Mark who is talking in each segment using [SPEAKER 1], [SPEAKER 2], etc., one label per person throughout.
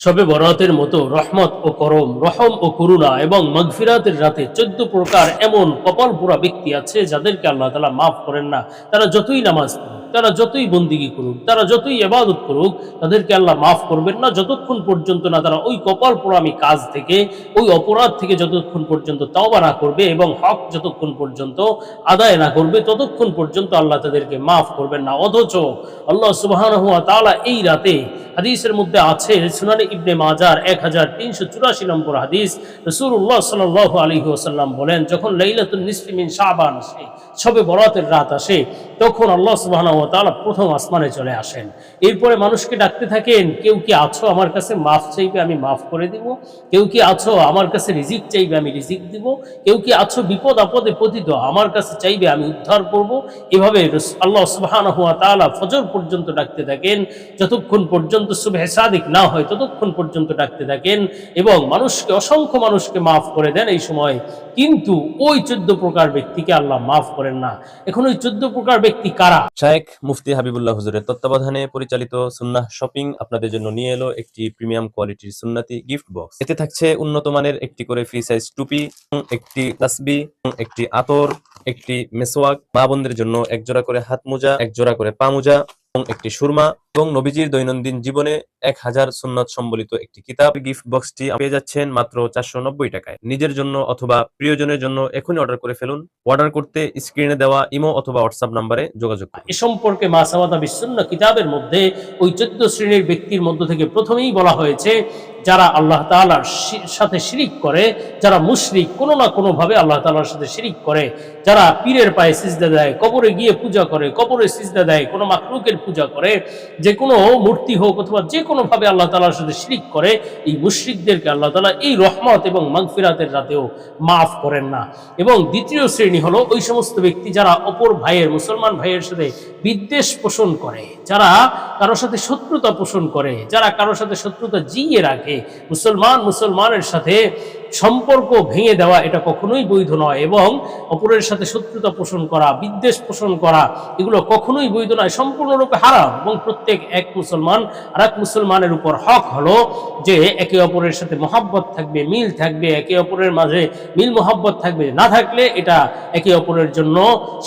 [SPEAKER 1] সবে বরাতের মতো রহমত ও করম, রহম ও করুণা এবং মগফিরাতের রাতে চোদ্দ প্রকার এমন কপাল পোড়া ব্যক্তি আছে যাদেরকে আল্লাহ তালা মাফ করেন না। তারা যতই নামাজ পড়ুক তারা যতই বন্দিগি করুক, তারা যতই এবাদত করুক, তাদেরকে আল্লাহ মাফ করবেন না। যতক্ষণ পর্যন্ত না তারা ওই কপাল পোড়ামি কাজ থেকে, ওই অপরাধ থেকে যতক্ষণ পর্যন্ত তাওবা না করবে এবং হক যতক্ষণ পর্যন্ত আদায় না করবে, ততক্ষণ পর্যন্ত আল্লাহ তাদেরকে মাফ করবেন না। অথচ আল্লাহ সুবাহ এই রাতে হাদিসের মধ্যে আছে, সুনানি ইবনে মাজার এক হাজার তিনশো চুরাশি নম্বর হাদিস রসুল্লাহ সাল আলী ওসাল্লাম বলেন, যখন লাইলাতুল নিসলিমিন শাহবান আসে সবে বরাতের রাত আসে, তখন আল্লাহ সুবাহ প্রথম আসমানে চলে আসেন। এরপরে মানুষকে ডাকতে থাকেন, কেউ কি আছো আমার কাছে? মাফ চাইবে, আমি মাফ করে দিব। কেউ কি আছো আমার কাছে রিজিক চাইবে, আমি রিজিক দিব। কেউ কি আছো বিপদ আপদে পতিত, আমার কাছে চাইবে, আমি উদ্ধার করব। এভাবে আল্লাহ সুবাহ ফজর পর্যন্ত ডাকতে থাকেন। যতক্ষণ পর্যন্ত শুভে সাদিক না হয়, ততক্ষণ পর্যন্ত ডাকতে থাকেন এবং মানুষকে, অসংখ্য মানুষকে মাফ করে দেন এই সময়। কিন্তু ওই চোদ্দ প্রকার ব্যক্তিকে আল্লাহ মাফ করেন না। এখন ওই চোদ্দ প্রকার ব্যক্তি কারা?
[SPEAKER 2] শায়েখ মুফতি হাবিবুল্লাহ হুজুরের তত্ত্বাবধানে পরিচালিত সুন্নাহ শপিং আপনাদের জন্য নিয়ে এলো একটি প্রিমিয়াম কোয়ালিটির সুন্নাতি গিফট বক্স। এতে থাকছে উন্নত মানের একটি করে ফ্রি সাইজ টুপি, একটি তাসবি, একটি আতর, একটি মেসোয়াক মা বোনদের জন্য এক জোড়া করে হাত মোজা এক জোড়া করে পা মোজা, এবং একটি সুরমা। এবং নবীজির দৈনন্দিন জীবনে এক হাজার সুন্নত সম্বলিত একটি কিতাব গিফট বক্সটি পেয়ে যাচ্ছেন মাত্র চারশো নব্বই টাকায়। নিজের জন্য অথবা প্রিয়জনের জন্য এখনই অর্ডার করে ফেলুন। অর্ডার করতে স্ক্রিনে দেওয়া ইমো অথবা হোয়াটসঅ্যাপ নাম্বারে যোগাযোগ
[SPEAKER 1] এ সম্পর্কে মাসামাতা বিশ্বন্ন কিতাবের মধ্যে ওই চোদ্দ শ্রেণির ব্যক্তির মধ্য থেকে প্রথমেই বলা হয়েছে, যারা আল্লাহ তাআলার শি- সাথে শিরিক করে, যারা মুশরিক কোনো না কোনোভাবে আল্লাহ তাআলার সাথে শিরিক করে, যারা পীরের পায়ে সিজদা দেয়, কবরে গিয়ে পূজা করে, কবরে সিজদা দেয়, কোনো মাকলুকের পূজা করে যে কোনো মূর্তি হোক অথবা যে কোনোভাবে আল্লাহ তালার সাথে শিরিক করে, এই মুশ্রিকদেরকে আল্লাহ তালা এই রহমত এবং মাগফিরাতের রাতেও মাফ করেন না। এবং দ্বিতীয় শ্রেণি হলো ওই সমস্ত ব্যক্তি যারা অপর ভাইয়ের, মুসলমান ভাইয়ের সাথে বিদ্বেষ পোষণ করে, যারা কারোর সাথে শত্রুতা পোষণ করে, যারা কারোর সাথে শত্রুতা জিয়ে রাখে, মুসলমান মুসলমানের সাথে সম্পর্ক ভেঙে দেওয়া এটা কখনোই বৈধ নয় এবং অপরের সাথে শত্রুতা পোষণ করা, বিদ্বেষ পোষণ করা, এগুলো কখনোই বৈধ নয়, সম্পূর্ণরূপে হারাম এবং প্রত্যেক এক মুসলমান আর এক মুসলমানের উপর হক হলো যে একে অপরের সাথে মহাব্বত থাকবে, মিল থাকবে, একে অপরের মাঝে মিল মহাব্বত থাকবে, না থাকলে এটা একে অপরের জন্য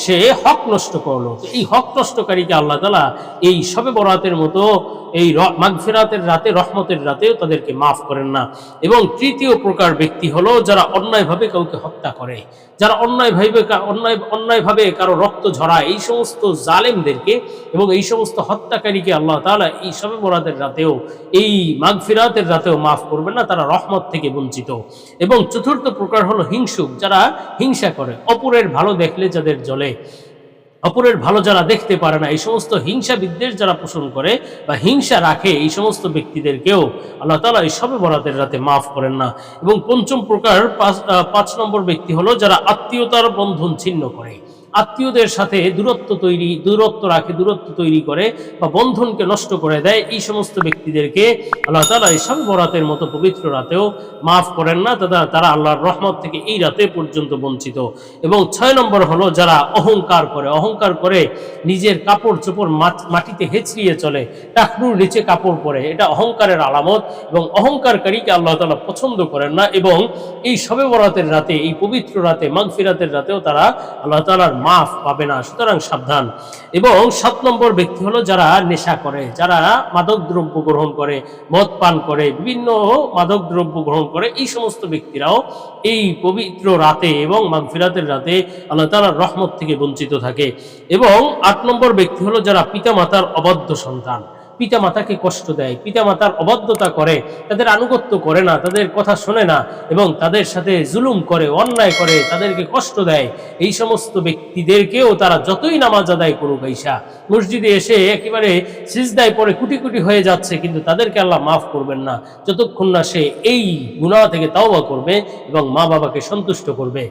[SPEAKER 1] সে হক নষ্ট করল। এই হক নষ্টকারীকে আল্লাহ তালা এই সবে বরাতের মতো, এই মাগফিরাতের রাতে, রহমতের রাতেও তাদেরকে মাফ করেন না। এবং তৃতীয় প্রকার ব্যক্তি হলো যারা অন্যায়ভাবে কাউকে হত্যা করে। যারা অন্যায়ভাবে অন্যায়, অন্যায়ভাবে কারও রক্ত ঝরায়, এই সমস্ত জালেমদেরকে এবং এই সমস্ত হত্যাকারীকে আল্লাহ তাআলা এই সবে বরাতের রাতেও, এই মাগফিরাতের রাতেও মাফ করবেন না, তারা রহমত থেকে বঞ্চিত। এবং চতুর্থ প্রকার হলো হিংসুক, যারা হিংসা করে, অপরের ভালো দেখলে যাদের জ্বলে। অপরের ভালো যারা দেখতে পারে না, এই সমস্ত হিংসা বিদ্বেষ যারা পোষণ করে বা হিংসা রাখে, এই সমস্ত ব্যক্তিদেরকেও আল্লাহ তালা এই সবে বরাতের রাতে মাফ করেন না। এবং পঞ্চম প্রকার পাঁচ পাঁচ নম্বর ব্যক্তি হলো যারা আত্মীয়তার বন্ধন ছিন্ন করে। আত্মীয়দের সাথে দূরত্ব তৈরি, দূরত্ব রাখে, দূরত্ব তৈরি করে বা বন্ধনকে নষ্ট করে দেয়, এই সমস্ত ব্যক্তিদেরকে আল্লাহ তালা এই সবে বরাতের মতো পবিত্র রাতেও মাফ করেন না। তারা তারা আল্লাহর রহমত থেকে এই রাতে পর্যন্ত বঞ্চিত। এবং ছয় নম্বর হলো যারা অহংকার করে অহংকার করে নিজের কাপড় চোপড় মাট- মাটিতে হেঁচড়িয়ে চলে টাকনুর নিচে কাপড় পরে, এটা অহংকারের আলামত এবং অহংকারকারীকে আল্লাহ তালা পছন্দ করেন না। এবং এই সবে বরাতের রাতে, এই পবিত্র রাতে, মাগফিরাতের রাতেও তারা আল্লাহ তালার মাফ পাবে না, সুতরাং সাবধান। এবং সাত নম্বর ব্যক্তি হলো যারা নেশা করে, যারা মাদক দ্রব্য গ্রহণ করে, মদ পান করে, বিভিন্ন মাদক দ্রব্য গ্রহণ করে, এই সমস্ত ব্যক্তিরাও এই পবিত্র রাতে এবং মাগফিরাতের রাতে আল্লাহ তালার রহমত থেকে বঞ্চিত থাকে। এবং আট নম্বর ব্যক্তি হলো যারা পিতা মাতার অবাধ্য সন্তান। পিতামাতাকে কষ্ট দেয়, পিতামাতার অবাধ্যতা করে, তাদের আনুগত্য করে না, তাদের কথা শোনে না এবং তাদের সাথে জুলুম করে, অন্যায় করে, তাদেরকে কষ্ট দেয়। এই সমস্ত ব্যক্তিদেরকেও তারা যতই নামাজ আদায় করুক ঈশা, মসজিদে এসে একেবারে সিজদায় পরে কুটি কুটি হয়ে যাচ্ছে কিন্তু তাদেরকে আল্লাহ মাফ করবেন না। যতক্ষণ না সে এই গুনাহ থেকে তাওবা করবে এবং মা বাবাকে সন্তুষ্ট করবে।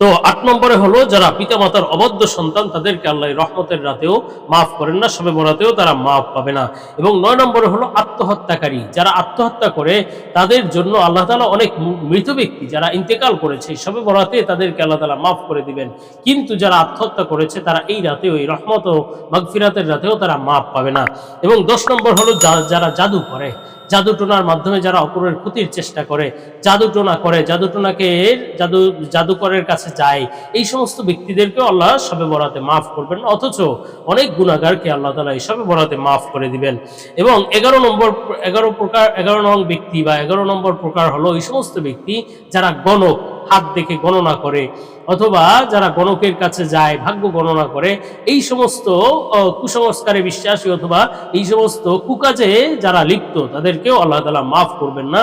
[SPEAKER 1] তো আট নম্বরে হলো, যারা পিতামাতার অবদ্ধ সন্তান, তাদেরকে আল্লাহ রহমতের রাতেও মাফ করেন না, সবে বরাতেও তারা মাফ পাবে না। এবং নয় নম্বরে হলো, আত্মহত্যাকারী। যারা আত্মহত্যা করে, তাদের জন্য আল্লাহ তালা অনেক মৃত ব্যক্তি যারা ইন্তেকাল করেছে, সবে বরাতে তাদেরকে আল্লাহ তালা মাফ করে দিবেন। কিন্তু যারা আত্মহত্যা করেছে, তারা এই রাতেও, এই রহমত ও মাগফিরাতের রাতেও তারা মাফ পাবে না। এবং দশ নম্বর হলো যারা জাদু করে জাদুটোনার মাধ্যমে যারা অপরের ক্ষতির চেষ্টা করে, জাদুটোনা করে, জাদুটোনাকে জাদু, জাদুকরের কাছে যায়, এই সমস্ত ব্যক্তিদেরকে আল্লাহ সবে বরাতে মাফ করবেন। অথচ অনেক গুণাগারকে আল্লাহ তালা এই সবে বরাতে মাফ করে দিবেন। এবং এগারো নম্বর, এগারো প্রকার, এগারো নং ব্যক্তি বা এগারো নম্বর প্রকার হলো এই সমস্ত ব্যক্তি যারা গণক। হাত দেখে গণনা করে, অথবা যারা গণকের কাছে যায়, ভাগ্য গণনা করে, এই সমস্ত কুসংস্কারে বিশ্বাসী অথবা এই সমস্ত কুকাজে যারা লিপ্ত, তাদেরকেও আল্লাহ তালা মাফ করবেন না।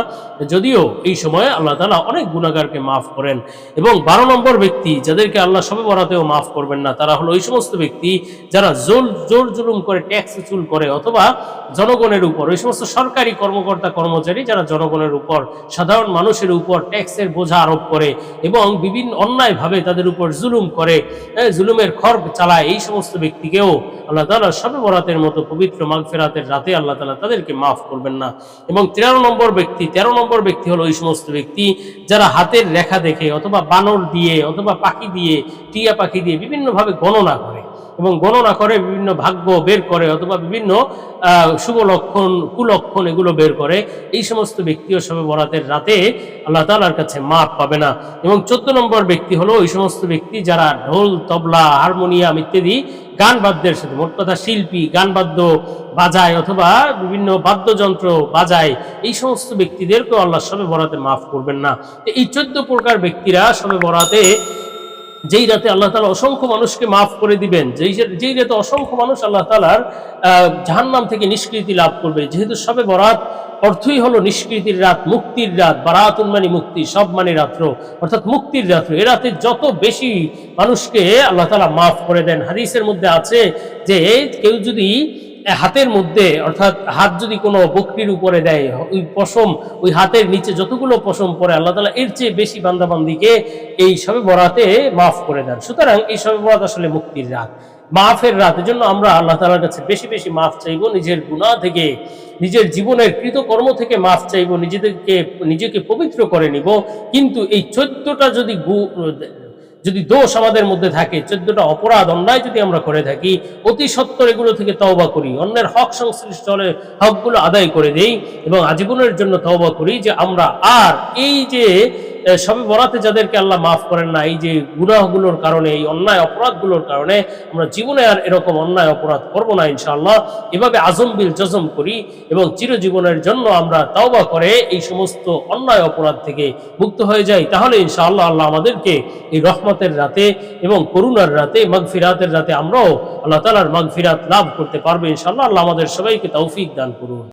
[SPEAKER 1] যদিও এই সময়ে আল্লাহ তালা অনেক গুণাগারকে মাফ করেন এবং বারো নম্বর ব্যক্তি যাদেরকে আল্লাহ সবে বরাতেও মাফ করবেন না, তারা হলো ওই সমস্ত ব্যক্তি যারা জোর জোর জুলুম করে, ট্যাক্স চুল করে অথবা জনগণের উপর, ওই সমস্ত সরকারি কর্মকর্তা কর্মচারী যারা জনগণের উপর, সাধারণ মানুষের উপর ট্যাক্সের বোঝা আরোপ করে এবং বিভিন্ন অন্যায়ভাবে তাদের উপর জুলুম করে জুলুমের খর্ব চালায় এই সমস্ত ব্যক্তিকেও আল্লাহ তালা সর্বরাতের মতো পবিত্র মাগফেরাতের রাতে আল্লাহ তালা তাদেরকে মাফ করবেন না। এবং তেরো নম্বর ব্যক্তি, তেরো নম্বর ব্যক্তি হলো ওই সমস্ত ব্যক্তি যারা হাতের রেখা দেখে অথবা বানর দিয়ে অথবা পাখি দিয়ে, টিয়া পাখি দিয়ে বিভিন্নভাবে গণনা করে। এবং গণনা করে, বিভিন্ন ভাগ্য বের করে অথবা বিভিন্ন শুভ লক্ষণ, কুলক্ষণ এগুলো বের করে, এই সমস্ত ব্যক্তিও সবে বরাতের রাতে আল্লাহ তালার কাছে মাপ পাবে না। এবং চোদ্দ নম্বর ব্যক্তি হলো ওই সমস্ত ব্যক্তি যারা ঢোল, তবলা, হারমোনিয়াম ইত্যাদি গান বাদ্যের সাথে, মোট কথা শিল্পী, গান বাদ্য বাজায় অথবা বিভিন্ন বাদ্যযন্ত্র বাজায়, এই সমস্ত ব্যক্তিদেরকেও আল্লাহ সবে বরাতে মাফ করবেন না। এই চোদ্দ প্রকার ব্যক্তিরা সবে বরাতে যেই রাতে আল্লাহ তালা অসংখ্য মানুষকে মাফ করে দিবেন, যেই যেই রাতে অসংখ্য মানুষ আল্লাহ তালার জাহান্নাম থেকে নিষ্কৃতি লাভ করবে, যেহেতু সবে বরাত অর্থই হলো নিষ্কৃতির রাত, মুক্তির রাত, বারাতুন মানে মুক্তি, সব মানে রাত্র, অর্থাৎ মুক্তির রাত্র। এ রাতে যত বেশি মানুষকে আল্লাহ তালা মাফ করে দেন, হাদিসের মধ্যে আছে যে, কেউ যদি হাতের মধ্যে, অর্থাৎ হাত যদি কোনো বকরির উপরে দেয়, ওই পশম, ওই হাতের নিচে যতগুলো পশম পরে আল্লাহ তালা এর চেয়ে বেশি বান্দাবান্দিকে এই সবে বরাতে মাফ করে দেন। সুতরাং এই সবে বরাত আসলে মুক্তির রাত। মাফের রাত, এজন্য আমরা আল্লাহ তালার কাছে বেশি বেশি মাফ চাইব, নিজের গুনাহ থেকে, নিজের জীবনের কৃতকর্ম থেকে মাফ চাইব, নিজেদেরকে, নিজেকে পবিত্র করে নিব। কিন্তু এই চোদ্দটা যদি যদি দোষ আমাদের মধ্যে থাকে, চোদ্দটা অপরাধ অন্যায় যদি আমরা করে থাকি, অতি সত্তর এগুলো থেকে তওবা করি, অন্যের হক সংশ্লিষ্ট হলে হকগুলো আদায় করে দেই এবং আজীবনের জন্য তওবা করি যে আমরা আর এই যে সবে বরাতে যাদেরকে আল্লাহ মাফ করেন না, এই যে গুনাহগুলোর কারণে, এই অন্যায় অপরাধগুলোর কারণে, আমরা জীবনে আর এরকম অন্যায় অপরাধ করব না ইনশাআল্লাহ। এভাবে আজম বিল জজম করি এবং চিরজীবনের জন্য আমরা তাওবা করে এই সমস্ত অন্যায় অপরাধ থেকে মুক্ত হয়ে যাই। তাহলে ইনশাআল্লাহ আল্লাহ আমাদেরকে এই রহমতের রাতে এবং করুণার রাতে, মাগফিরাতের রাতে আমরাও আল্লাহ তালার মাগফিরাত লাভ করতে পারব ইনশাআল্লাহ। আল্লাহ আমাদের সবাইকে তৌফিক দান করুন।